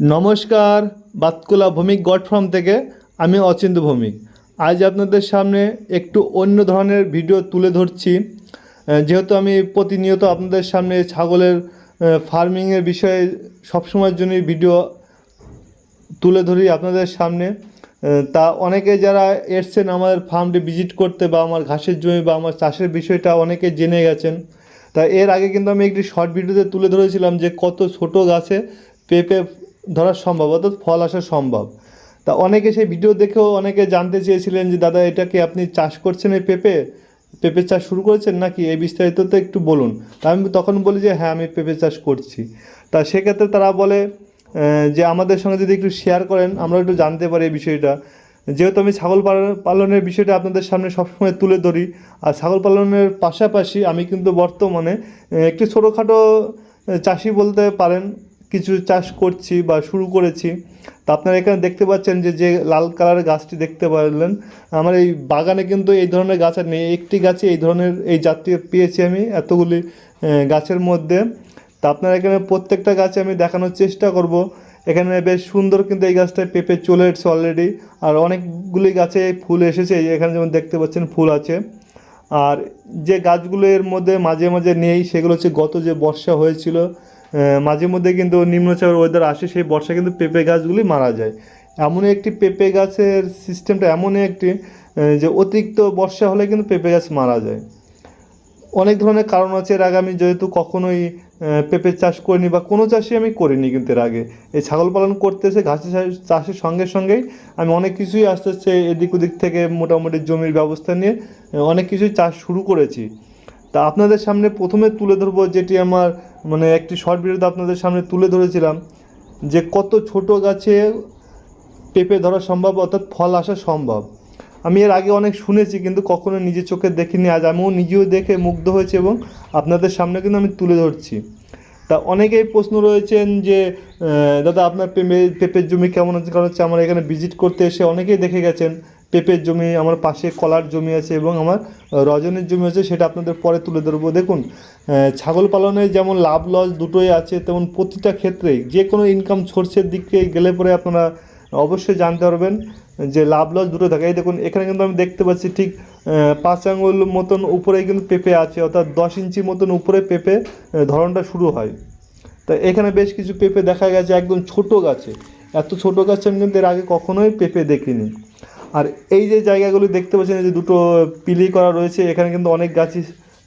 নমস্কার, Batkula Bhowmik god farm থেকে আমি অচিন্ত ভৌমিক। আজ আপনাদের সামনে একটু অন্য ধরনের ভিডিও তুলে ধরছি। যেহেতু আমি প্রতিনিয়ত আপনাদের সামনে ছাগলের ফার্মিংয়ের বিষয়ে সবসময়ের জন্যই ভিডিও তুলে ধরি আপনাদের সামনে। তা অনেকে যারা এসছেন আমাদের ফার্মটি ভিজিট করতে বা আমার ঘাসের জমি বা আমার চাষের বিষয়টা অনেকে জেনে গেছেন। তা এর আগে কিন্তু আমি একটি শর্ট ভিডিওতে তুলে ধরেছিলাম যে কত ছোট গাছে পেঁপে ধরা সম্ভব, অর্থাৎ ফল আসা সম্ভব। তা অনেকে সেই ভিডিও দেখেও অনেকে জানতে চেয়েছিলেন যে, দাদা, এটা কি আপনি চাষ করছেন এই পেঁপে? পেঁপে চাষ শুরু করেছেন নাকি? এই বিস্তারিত তো একটু বলুন। তা আমি তখন বলি যে হ্যাঁ আমি পেঁপে চাষ করছি। তা সেক্ষেত্রে তারা বলে যে, আমাদের সঙ্গে যদি একটু শেয়ার করেন, আমরা একটু জানতে পারি এই বিষয়টা। যেহেতু আমি ছাগল পালনের বিষয়টা আপনাদের সামনে সবসময় তুলে ধরি, আর ছাগল পালনের পাশাপাশি আমি কিন্তু বর্তমানে একটি ছোটোখাটো চাষি বলতে পারেন কিছু চাষ করছি বা শুরু করেছি, তা আপনারা এখানে দেখতে পাচ্ছেন যে যে লাল কালারের গাছটি দেখতে পারলেন। আমার এই বাগানে কিন্তু এই ধরনের গাছ আর নেই। একটি গাছে এই ধরনের এই জাতটি পেয়েছি আমি এতগুলি গাছের মধ্যে। তা আপনারা এখানে প্রত্যেকটা গাছে আমি দেখানোর চেষ্টা করব। এখানে বেশ সুন্দর কিন্তু এই গাছটায় পেঁপে চলে এসেছে অলরেডি আর অনেকগুলি গাছে ফুল এসেছে এখানে যেমন দেখতে পাচ্ছেন ফুল আছে। আর যে গাছগুলো এর মধ্যে মাঝে মাঝে নেই, সেগুলো হচ্ছে গত যে বর্ষা হয়েছিল মাঝে মধ্যে কিন্তু নিম্নচাপ ওয়েদার আসে, সেই বর্ষা কিন্তু পেঁপে গাছগুলি মারা যায়। এমন একটি পেঁপে গাছের সিস্টেমটা এমনই একটি যে অতিরিক্ত বর্ষা হলে কিন্তু পেঁপে গাছ মারা যায়। অনেক ধরনের কারণ আছে এর আগে আমি যেহেতু কখনোই পেঁপে চাষ করিনি বা কোনো চাষই আমি করিনি কিন্তু এর আগে। এই ছাগল পালন করতে এসে ঘাসের চাষের সঙ্গে সঙ্গেই আমি অনেক কিছুই আস্তে আস্তে এদিক ওদিক থেকে মোটামুটি জমির ব্যবস্থা নিয়ে অনেক কিছুই চাষ শুরু করেছি। তা আপনাদের সামনে প্রথমে তুলে ধরবো যেটি আমার মানে একটি শর্ট ভিডিওতে আপনাদের সামনে তুলে ধরেছিলাম, যে কত ছোট গাছে পেঁপে ধরা সম্ভব অর্থাৎ ফল আসা সম্ভব। আমি এর আগে অনেক শুনেছি কিন্তু কখনো নিজের চোখে দেখিনি, আজ আমিও নিজেও দেখে মুগ্ধ হয়েছে এবং আপনাদের সামনে কিন্তু আমি তুলে ধরছি। তা অনেকেই প্রশ্ন রয়েছেন যে দাদা আপনার পেঁপে, পেঁপের জমি কেমন আছে? কারণ হচ্ছে আমার এখানে ভিজিট করতে এসে অনেকেই দেখে গেছেন। পেঁপের জমি, আমার পাশে কলার জমি আছে এবং আমার রজনীর জমি আছে, সেটা আপনাদের পরে তুলে ধরবো। দেখুন ছাগল পালনে যেমন লাভ লস দুটোই আছে, তেমন প্রতিটা ক্ষেত্রেই যে কোনো ইনকাম সোর্সের দিকে গেলে পরে আপনারা অবশ্যই জানতে পারবেন যে লাভ লস দুটো থাকে। এই দেখুন, এখানে কিন্তু আমি দেখতে পাচ্ছি ঠিক পাঁচ আঙুল মতন উপরে কিন্তু পেঁপে আছে, অর্থাৎ দশ ইঞ্চি মতন উপরে পেঁপে ধরনটা শুরু হয়। তা এখানে বেশ কিছু পেঁপে দেখা গেছে, একদম ছোট গাছে। এত ছোট গাছে আমি কিন্তু এর আগে কখনোই পেঁপে দেখিনি। আর এই যে জায়গাগুলি দেখতে পাচ্ছেন যে দুটো পিলি করা রয়েছে, এখানে কিন্তু অনেক গাছই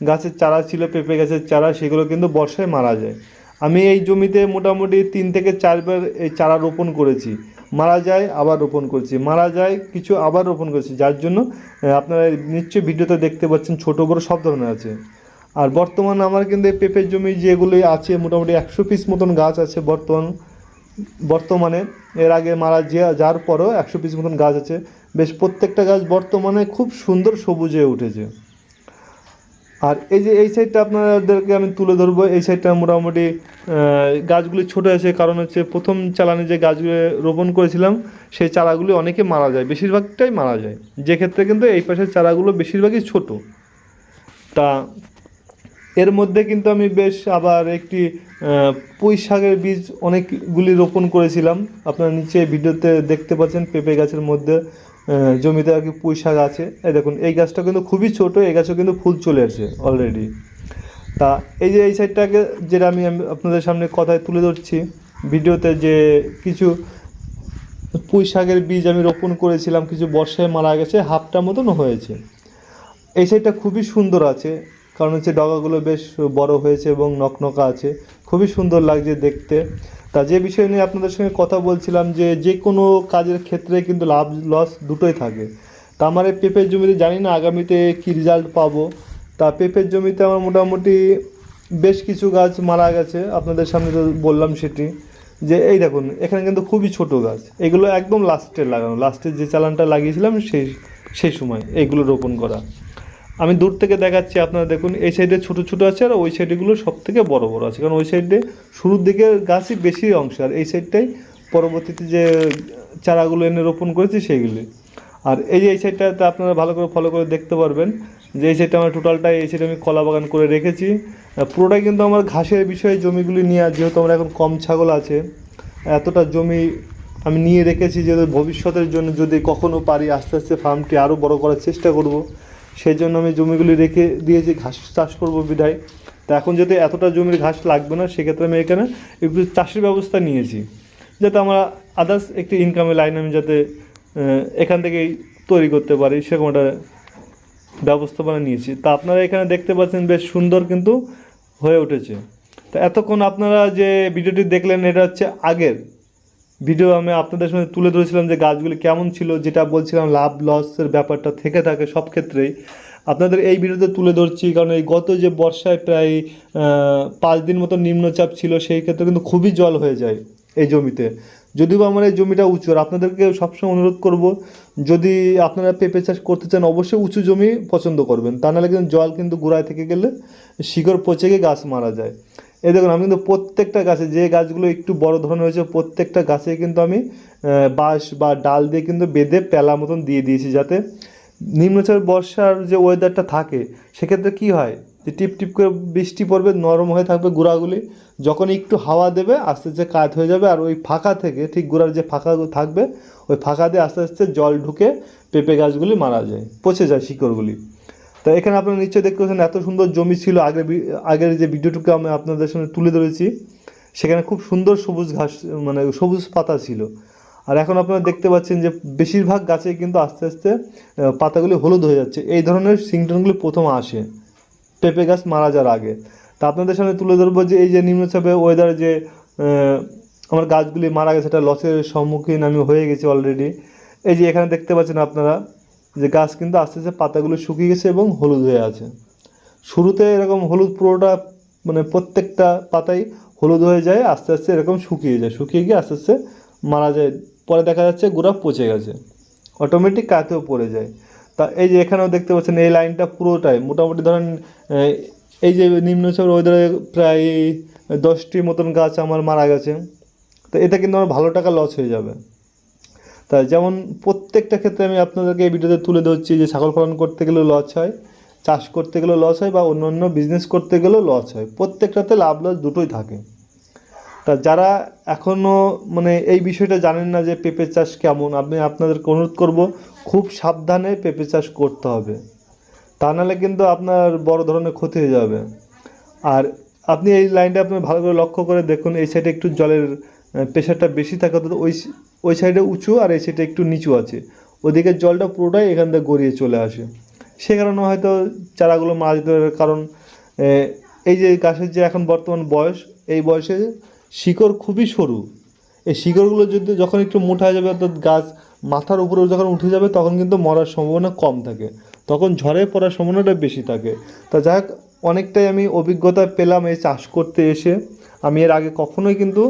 গাছের চারা ছিল, পেঁপে গাছের চারা, সেগুলো কিন্তু বর্ষায় মারা যায়। আমি এই জমিতে মোটামুটি তিন থেকে চারবার এই চারা রোপণ করেছি। মারা যায়, আবার রোপণ করছি। মারা যায়, কিছু আবার রোপণ করছি। যার জন্য আপনারা নিশ্চয়ই ভিডিওতে দেখতে পাচ্ছেন, ছোট, বড় সব ধরনের আছে। আর বর্তমান আমার কিন্তু পেঁপের জমি যেগুলি আছে, মোটামুটি একশো পিস মতন গাছ আছে বর্তমান। বর্তমানে এর আগে মারা যে- যাওয়ার পরও একশো পিস মতন গাছ আছে। বেশ প্রত্যেকটা গাছ বর্তমানে খুব সুন্দর সবুজ হয়ে উঠেছে। আর এই যে এই সাইডটা আপনাদেরকে আমি তুলে ধরবো, এই সাইডটা মোটামুটি গাছগুলি ছোট আছে, কারণ হচ্ছে প্রথম চালানে যে গাছগুলো রোপণ করেছিলাম, সেই চারাগুলি অনেকে মারা যায়, বেশিরভাগটাই মারা যায়। যে ক্ষেত্রে কিন্তু এই পাশের চারাগুলো বেশিরভাগই ছোট। তা এর মধ্যে কিন্তু আমি বেশ আবার একটি পুঁই শাকের বীজ অনেকগুলি রোপণ করেছিলাম। আপনারা নিচে ভিডিওতে দেখতে পাচ্ছেন পেঁপে গাছের মধ্যে জমিতে আর কি পুঁই শাক আছে। এই দেখুন, এই গাছটা কিন্তু খুবই ছোট, এই গাছও কিন্তু ফুল চলে আসছে অলরেডি তা এই যে এই সাইডটাকে যেটা আমি আমি আপনাদের সামনে কথায় তুলে ধরছি, ভিডিওতে যে কিছু পুঁই শাকের বীজ আমি রোপণ করেছিলাম, কিছু বর্ষায় মারা গেছে, হাফটা মতন হয়েছে। এই সাইডটা খুবই সুন্দর আছে কারণ হচ্ছে ডগাগুলো বেশ বড় হয়েছে এবং নকনকা আছে। খুবই সুন্দর লাগছে দেখতে। তা যে বিষয় নিয়ে আপনাদের সঙ্গে কথা বলছিলাম যে যে কোনো কাজের ক্ষেত্রে কিন্তু লাভ, লস দুটোই থাকে। তা আমার এই পেঁপের জমিতে, জানি না আগামীতে কী রেজাল্ট পাবো। তা পেঁপের জমিতে আমার মোটামুটি বেশ কিছু গাছ মারা গেছে। আপনাদের সামনে তো বললাম সেটি, যে এই দেখুন, এখানে কিন্তু খুবই ছোট গাছ। এগুলো একদম লাস্টে লাগানো। লাস্টের যে চালানটা লাগিয়েছিলাম সেই সেই সময় এইগুলো রোপণ করা। আমি দূর থেকে দেখাচ্ছি, আপনারা দেখুন, এই সাইডে ছোট ছোট আছে আর ওই সাইডেগুলো সব থেকে বড় বড় আছে। কারণ ওই সাইডে শুরুর দিকে গাছই বেশি অংশ, আর এই সাইডটাই পরবর্তীতে যে চারাগুলো এনে রোপণ করেছি সেইগুলি। আর এই যে এই সাইডটাতে আপনারা ভালো করে ফলো করে দেখতে পারবেন যে এই সাইডটা আমার টোটালটাই এই সাইডে আমি কলা বাগান করে রেখেছি। পুরোটাই কিন্তু আমার ঘাসের বিষয়ে জমিগুলি নিয়ে যেহেতু আমার এখন কম ছাগল আছে, এতটা জমি আমি নিয়ে রেখেছি যে ভবিষ্যতের জন্য যদি কখনও পারি আস্তে আস্তে ফার্মটি আরও বড় করার চেষ্টা করব। সেই জন্য আমি জমিগুলি রেখে দিয়েছি, ঘাস চাষ করব বিধায়। তা এখন যদি এতটা জমির ঘাস লাগবে না, সেক্ষেত্রে আমি এখানে একটু চাষের ব্যবস্থা নিয়েছি, যাতে আমরা আদার্স একটি ইনকামের লাইন আমি যাতে এখান থেকেই তৈরি করতে পারি, সেরকম একটা ব্যবস্থাপনা নিয়েছি। তা আপনারা এখানে দেখতে পাচ্ছেন বেশ সুন্দর কিন্তু হয়ে উঠেছে। তা এতক্ষণ আপনারা যে ভিডিওটি দেখলেন, এটা হচ্ছে আগের। ভিডিও আমি আপনাদের সামনে তুলে ধরেছিলাম যে গাছগুলি কেমন ছিল, যেটা বলছিলাম লাভ লসের ব্যাপারটা থেকে থাকে সব ক্ষেত্রেই। আপনাদের এই ভিডিওতে তুলে ধরছি, কারণ এই গত যে বর্ষায় প্রায় পাঁচ দিন মতো নিম্নচাপ ছিল, সেই ক্ষেত্রে কিন্তু খুবই জল হয়ে যায় এই জমিতে। যদিও আমার এই জমিটা উঁচু, আর আপনাদেরকে সবসময় অনুরোধ করব, যদি আপনারা পেঁপে চাষ করতে চান, অবশ্যই উঁচু জমি পছন্দ করবেন। তা নাহলে কিন্তু জল কিন্তু গোড়ায় থেকে গেলে শিকড় পচে গিয়ে গাছ মারা যায়। এই দেখুন, আমি কিন্তু প্রত্যেকটা গাছে যে গাছগুলো একটু বড় ধরনের হয়েছে, প্রত্যেকটা গাছে কিন্তু আমি বাঁশ বা ডাল দিয়ে কিন্তু বেঁধে পেলা মতন দিয়ে দিয়েছি যাতে নিম্নচাপ বর্ষার যে ওয়েদারটা থাকে, সেক্ষেত্রে কি হয়? যে টিপ টিপ করে বৃষ্টি পড়বে, নরম হয়ে থাকবে গুঁড়াগুলি, যখন একটু হাওয়া দেবে, আস্তে আস্তে কাত হয়ে যাবে, আর ওই ফাঁকা থেকে ঠিক গুঁড়ার যে ফাঁকা থাকবে, ওই ফাঁকা দিয়ে আস্তে আস্তে জল ঢুকে পেঁপে গাছগুলি মারা যায়, পচে যায় শিকড়গুলি। তো এখানে আপনারা নিশ্চয়ই দেখতে পাচ্ছেন এত সুন্দর জমি ছিল আগের আগের যে ভিডিওটুকু আমি আপনাদের সামনে তুলে ধরেছি, সেখানে খুব সুন্দর সবুজ ঘাস মানে সবুজ পাতা ছিল। আর এখন আপনারা দেখতে পাচ্ছেন যে বেশিরভাগ গাছে কিন্তু আস্তে আস্তে পাতাগুলি হলুদ হয়ে যাচ্ছে। এই ধরনের সিংটনগুলি প্রথম আসে, পেঁপে গাছ মারা যাওয়ার আগে। তা আপনাদের সামনে তুলে ধরবো যে এই যে নিম্নচাপে ওয়েদার যে আমার গাছগুলি মারা গেছে এটা লসের সম্মুখীন আমি হয়ে গেছি অলরেডি এই যে এখানে দেখতে পাচ্ছেন আপনারা যে গাছ কিন্তু আস্তে আস্তে পাতাগুলো শুকিয়ে গেছে এবং হলুদ হয়ে আছে। শুরুতে এরকম হলুদ পুরোটা মানে প্রত্যেকটা পাতাই হলুদ হয়ে যায়, আস্তে আস্তে এরকম শুকিয়ে যায়। শুকিয়ে গিয়ে আস্তে আস্তে মারা যায়। পরে দেখা যাচ্ছে গোড়া পচে গেছে। অটোমেটিক কাতেও পড়ে যায়। তা এই যে এখানেও দেখতে পাচ্ছেন, এই লাইনটা পুরোটাই। মোটামুটি ধরেন এই যে নিম্নচাপের ওয়েদারে প্রায় দশটি মতন গাছ আমার মারা গেছে। তো এতে কিন্তু আমার ভালো টাকা লস হয়ে যাবে। তা যেমন প্রত্যেকটা ক্ষেত্রে আমি আপনাদেরকে এই ভিডিওতে তুলে ধরছি যে ছাগল পালন করতে গেলেও লস হয়, চাষ করতে গেলেও লস হয় বা অন্য অন্য বিজনেস করতে গেলেও লস হয়। প্রত্যেকটাতে লাভ লস দুটোই থাকে। তা যারা এখনও মানে এই বিষয়টা জানেন না যে পেঁপে চাষ কেমন, আমি আপনাদেরকে অনুরোধ করব, খুব সাবধানে পেঁপে চাষ করতে হবে। তা নাহলে কিন্তু আপনার বড় ধরনের ক্ষতি হয়ে যাবে। আর আপনি এই লাইনটা আপনি ভালো করে লক্ষ্য করে দেখুন, এই সাইডে একটু জলের প্রেশারটা বেশি থাকে ওই ওই সাইডে উঁচু আর এই সাইডে একটু নিচু আছে। ওদিকে জলটা পুরোটাই এখান থেকে গড়িয়ে চলে আসে। সে কারণে হয়তো চারাগুলো মারা যেতে পারে, কারণ এই যে গাছের যে এখন বর্তমান বয়স, এই বয়সে শিকড় খুবই সরু। এই শিকড়গুলো যদি যখন একটু মোটা হয়ে যাবে, অর্থাৎ গাছ মাথার উপরে যখন উঠে যাবে, তখন কিন্তু মরার সম্ভাবনা কম থাকে। তখন ঝড়ে পড়ার সম্ভাবনাটা বেশি থাকে। তা যাক অনেকটাই আমি অভিজ্ঞতা পেলাম এই চাষ করতে এসে। আমি এর আগে কখনোই কিন্তু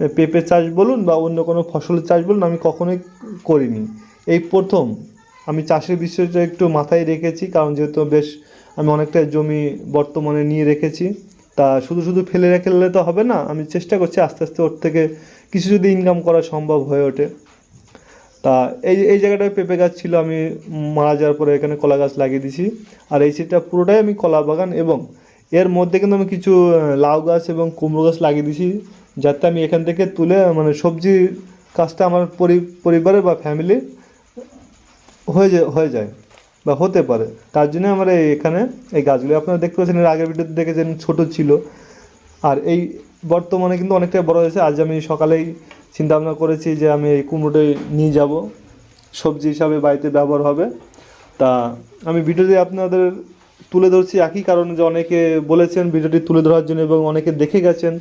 পেঁপে চাষ বলুন বা অন্য কোনো ফসলের চাষ বলুন, আমি কখনোই করিনি। এই প্রথম আমি চাষের বিষয়টা একটু মাথায় রেখেছি, কারণ যেহেতু বেশ আমি অনেকটা জমি বর্তমানে নিয়ে রেখেছি, তা শুধু শুধু ফেলে রেখে তো হবে না, আমি চেষ্টা করছি আস্তে আস্তে ওর থেকে কিছু যদি ইনকাম করা সম্ভব হয়ে ওঠে। তা এই এই জায়গাটায় পেঁপে গাছ ছিল, আমি মারা যাওয়ার পরে এখানে কলা গাছ লাগিয়ে দিয়েছি। আর এই সিটটা পুরোটাই আমি কলা বাগান এবং এর মধ্যে কিন্তু আমি কিছু লাউ গাছ এবং কুমড়ো গাছ লাগিয়ে দিয়েছি। যাতে আমি এখান থেকে তুলে মানে সবজির কাজটা আমার পরি- পরিবারের বা ফ্যামিলি হয়ে যায় হয়ে যায় বা হতে পারে। তার জন্য আমরা এই এখানে এই গাছগুলি, আপনারা দেখতে পাচ্ছেন এর আগের ভিডিওতে দেখেছেন ছোট ছিল। আর এই বর্তমানে কিন্তু অনেকটাই বড় হয়েছে। আজ আমি সকালেই চিন্তা ভাবনা করেছি যে আমি এই কুমড়োটাই নিয়ে যাব। সবজি হিসাবে বাড়িতে ব্যবহার হবে। তা আমি ভিডিওতে আপনাদের তুলে ধরছি। একই কারণে যে অনেকে বলেছেন, ভিডিওটি তুলে ধরার জন্য এবং অনেকে দেখে গেছেন।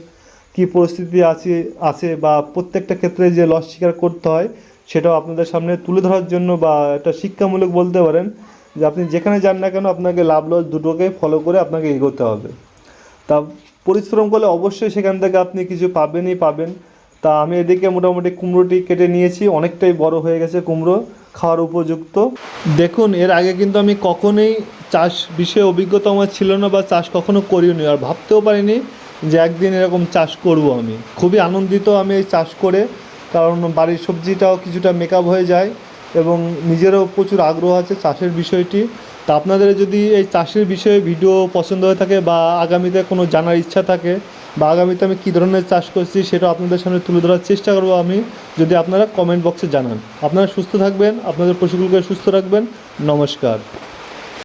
কি পরিস্থিতি আছে আছে বা প্রত্যেকটা ক্ষেত্রে যে লস স্বীকার করতে হয়, সেটাও আপনাদের সামনে তুলে ধরার জন্য বা একটা শিক্ষামূলক বলতে পারেন যে আপনি যেখানে যান না কেন আপনাকে লাভ লস দুটোকে ফলো করে আপনাকে এগোতে হবে। তা পরিশ্রম করলে অবশ্যই সেখান থেকে আপনি কিছু পাবেনই পাবেন। তা আমি এদিকে মোটামুটি কুমড়োটি কেটে নিয়েছি, অনেকটাই বড় হয়ে গেছে কুমড়ো, খাওয়ার উপযুক্ত। দেখুন, এর আগে কিন্তু আমি কখনোই চাষ বিষয়ে অভিজ্ঞতা আমার ছিল না বা চাষ কখনো করিনি আর ভাবতেও পারিনি যে একদিন এরকম চাষ করব আমি। খুবই আনন্দিত আমি এই চাষ করে, কারণ বাড়ির সবজিটাও কিছুটা মেকআপ হয়ে যায় এবং নিজেরও প্রচুর আগ্রহ আছে চাষের বিষয়টি। তা আপনাদের যদি এই চাষের বিষয়ে ভিডিও পছন্দ হয়ে থাকে বা আগামীতে কোনো জানার ইচ্ছা থাকে বা আগামীতে আমি কী ধরনের চাষ করছি সেটা আপনাদের সামনে তুলে ধরার চেষ্টা করব আমি, যদি আপনারা কমেন্ট বক্সে জানান। আপনারা সুস্থ থাকবেন, আপনাদের পশুগুলোকে সুস্থ রাখবেন। নমস্কার।